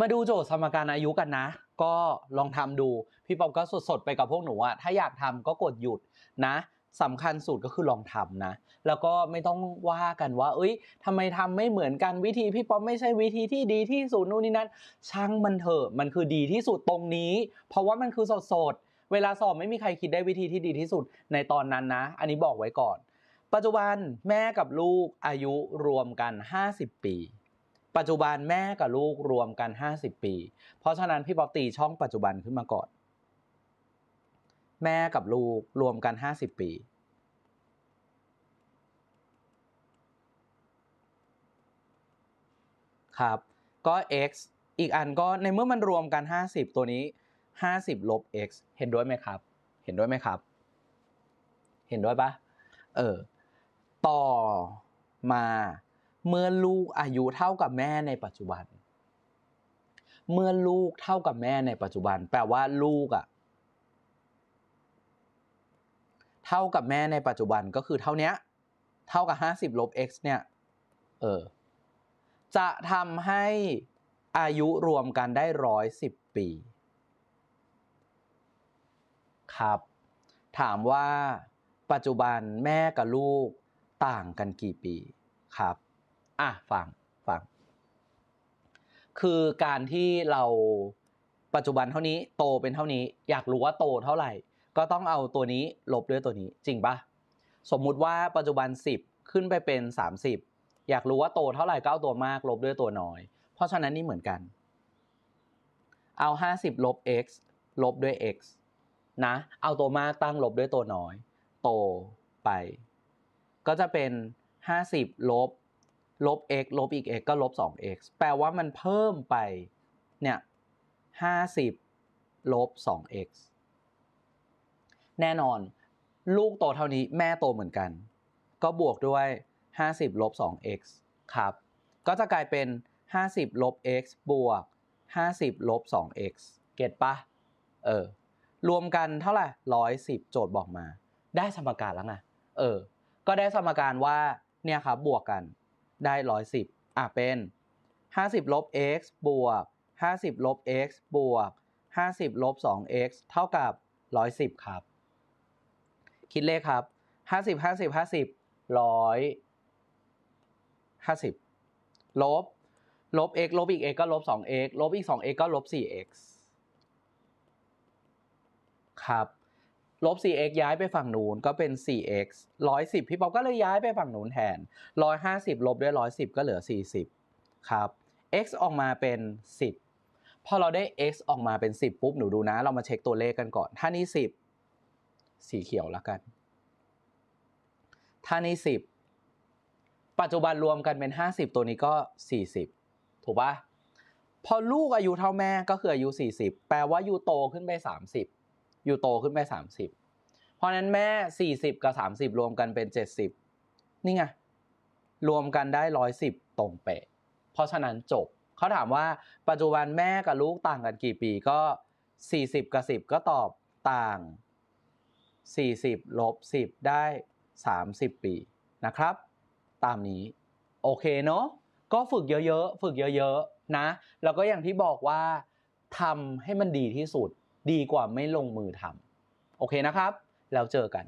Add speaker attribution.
Speaker 1: มาดูโจทย์สมการอายุกันนะ ก็ลองทำดู พี่ป๊อปก็สดๆไปกับพวกหนูอะถ้าอยากทำก็กดหยุดนะสำคัญสุดก็คือลองทำนะ แล้วก็ไม่ต้องว่ากันว่า เอ้ยทำไมทำไม่เหมือนกันวิธีพี่ป๊อปไม่ใช่วิธีที่ดีที่สุดนู่นนี่นั่นช่างมันเถอะมันคือดีที่สุดตรงนี้ เพราะว่ามันคือสดๆเวลาสอบไม่มีใครคิดได้วิธีที่ดีที่สุดในตอนนั้นนะ อันนี้บอกไว้ก่อน ปัจจุบันแม่กับลูกอายุรวมกัน 50 ปี ปัจจุบันแม่กับลูกรวมกัน 50 ปี เพราะฉะนั้นพี่ป๊อปตีช่องปัจจุบันขึ้นมาก่อน แม่กับลูกรวมกัน 50 ปีครับ ก็ x อีกอันก็ในเมื่อมันรวมกัน 50 ตัวนี้ 50 ลบ x เห็นด้วยไหมครับ เห็นด้วยไหมครับ เห็นด้วยปะเออ ต่อมา เมื่อลูกอายุเท่ากับแม่ในปัจจุบัน เมื่อลูกเท่ากับแม่ในปัจจุบัน แปลว่าลูกอะเท่ากับแม่ในปัจจุบันก็คือเท่าเนี้ยเท่ากับ 50ลบ x เนี่ย เออ จะทำให้อายุรวมกันได้ร้อยสิบปี ครับ ถามว่า ปัจจุบันแม่กับลูกต่างกันกี่ปี ครับ อะฟังฟัง คือการที่เราปัจจุบันเท่านี้โตเป็นเท่านี้ อยากรู้ว่าโตเท่าไหร่ ก็ต้องเอาตัวนี้ลบด้วยตัวนี้ จริงปะสมมุติว่าปัจจุบัน 10 ขึ้นไปเป็น 30 อยากรู้ว่าโตเท่าไหร่ก็เอาตัวมากลบด้วยตัวน้อย เพราะฉะนั้นนี่เหมือนกัน เอา 50 ลบ x ลบด้วย x นะ เอาตัวมากตั้งลบด้วยตัวน้อย โตไป ก็จะเป็น 50 ลบ ลบ x ลบอีก x ก็ลบ 2x แปลว่ามันเพิ่มไปเนี่ย50 ลบ 2x แน่นอน ลูกโตเท่านี้แม่โตเหมือนกัน ก็บวกด้วย 50 ลบ 2x ครับ ก็จะกลายเป็น 50 ลบ x บวก 50 ลบ 2x เก็ตปะเออ รวมกันเท่าไหร่110 โจทย์บอกมา ได้สมการแล้วไง เออ ก็ได้สมการว่า เนี่ยครับ บวกกัน ได้110อะเป็น50ลบ x บวก50ลบ x บวก50ลบ 2x เท่ากับ110ครับ คิดเลขครับ50 50 50 150ลบลบ x ลบอีก x ก็ลบ 2x ลบอีก 2x ก็ลบ 4x ครับ ลบ 4x ย้ายไปฝั่งนู้นก็เป็น 4x 110 พี่ป๊อปก็เลยย้ายไปฝั่งนู้นแทน 150 ลบด้วย 110 ก็เหลือ 40 ครับ x ออกมาเป็น 10 พอเราได้ x ออกมาเป็น 10 ปุ๊บ หนูดูนะ เรามาเช็คตัวเลขกันก่อน ถ้านี่ 10 สีเขียวแล้วกัน ถ้านี่ 10 ปัจจุบันรวมกันเป็น 50 ตัวนี้ก็ 40 ถูกปะพอลูกอายุเท่าแม่ก็คืออายุ 40 แปลว่ายูโตขึ้นไป 30 ยูโตขึ้นไป 30 เพราะนั้นแม่ 40 กับ 30 รวมกันเป็น 70 นี่ไง รวมกันได้ 110 ตรงเป๊ะ เพราะฉะนั้นจบ เขาถามว่าปัจจุบันแม่กับลูกต่างกันกี่ปีก็ 40 กับ 10 ก็ตอบต่าง 40 ลบ 10 ได้ 30 ปีนะครับ ตามนี้ โอเคเนาะก็ฝึกเยอะๆ ฝึกเยอะๆ นะ แล้วก็อย่างที่บอกว่าทำให้มันดีที่สุด ดีกว่าไม่ลงมือทำโอเคนะครับ แล้วเจอกัน